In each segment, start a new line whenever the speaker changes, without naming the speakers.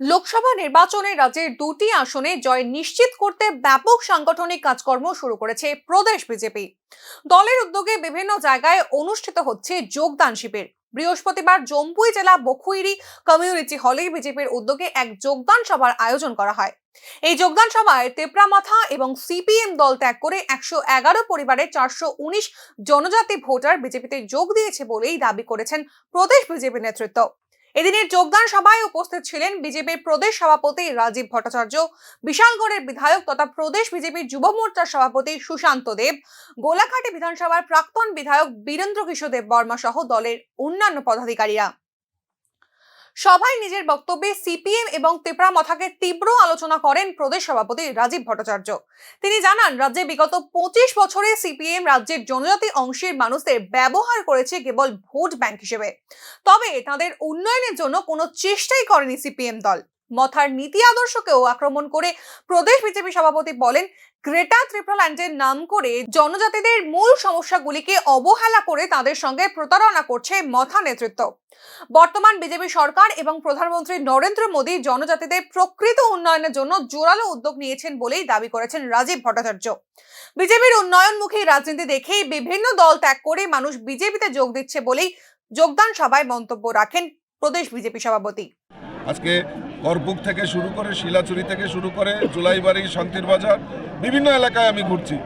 লোকসভা নির্বাচনে রাজ্যের দুটি আসনে জয় নিশ্চিত করতে ব্যাপক সাংগঠনিক কাজকর্ম শুরু করেছে প্রদেশ বিজেপি। দলের উদ্যোগে বিভিন্ন জায়গায় অনুষ্ঠিত হচ্ছে যোগদান শিবির। বৃহস্পতিবার জম্পুই জেলা বখুইরি কমিউনিটি হলে বিজেপির উদ্যোগে এক যোগদান সভার আয়োজন করা হয়। এই যোগদান সভায় তেপরামাথা এবং সিপিএম দল ত্যাগ করে একশো এগারো পরিবারের চারশো উনিশ জনজাতি ভোটার বিজেপিতে যোগ দিয়েছে বলেই দাবি করেছেন প্রদেশ বিজেপি নেতৃত্ব। এদিনের যোগদান সভায় উপস্থিত ছিলেন বিজেপির প্রদেশ সভাপতি রাজীব ভট্টাচার্য, বিশালগড়ের বিধায়ক তথা প্রদেশ বিজেপির যুব মোর্চার সভাপতি সুশান্ত দেব, গোলাঘাটে বিধানসভার প্রাক্তন বিধায়ক বীরেন্দ্র কিশোর দেব বর্মা সহ দলের অন্যান্য পদাধিকারীরা। সভায় নিজের বক্তব্যে সিপিএম এবং তেপরা মথাকে তীব্র আলোচনা করেন প্রদেশ সভাপতি রাজীব ভট্টাচার্য। তিনি জানান, রাজ্যে বিগত পঁচিশ বছরে সিপিএম রাজ্যের জনজাতি অংশের মানুষদের ব্যবহার করেছে কেবল ভোট ব্যাংক হিসেবে। তবে তাদের উন্নয়নের জন্য কোনো চেষ্টাই করেনি সিপিএম দল। মথার নীতি আদর্শকেও আক্রমণ করে প্রদেশ বিজেপি সভাপতি বলেন, গ্রেটার ত্রিপুরাল্যান্ডের নাম করে জনজাতিদের মূল সমস্যাগুলিকে অবহেলা করে তাদের সঙ্গে প্রতারণা করছে মথা নেতৃত্ব। বর্তমান বিজেপি সরকার এবং প্রধানমন্ত্রী নরেন্দ্র মোদী জনজাতিদের প্রকৃত উন্নয়নের জন্য জোরালো উদ্যোগ নিয়েছেন বলেই দাবি করেছেন রাজীব ভট্টাচার্য। বিজেপির উন্নয়নমুখী রাজনীতি দেখেই বিভিন্ন দল ত্যাগ করে মানুষ বিজেপিতে যোগ দিচ্ছে বলেই যোগদান সভায় মন্তব্য রাখেন প্রদেশ বিজেপি সভাপতি।
আজকে করপুক থেকে শুরু করে শিলাচুরি থেকে শুরু করে জুলাইবাড়ি শান্তির বাজার বিভিন্ন এলাকায় আমি ঘুরছি।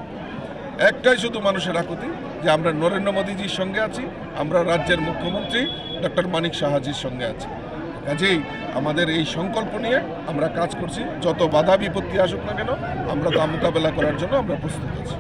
একটাই শুধু মানুষের আকুতি যে আমরা নরেন্দ্র মোদীজির সঙ্গে আছি, আমরা রাজ্যের মুখ্যমন্ত্রী ডক্টর মানিক সাহাজির সঙ্গে আছি। কাজেই আমাদের এই সংকল্প নিয়ে আমরা কাজ করছি। যত বাধা বিপত্তি আসুক না কেন, আমরা তা মোকাবেলা করার জন্য আমরা প্রস্তুত আছি।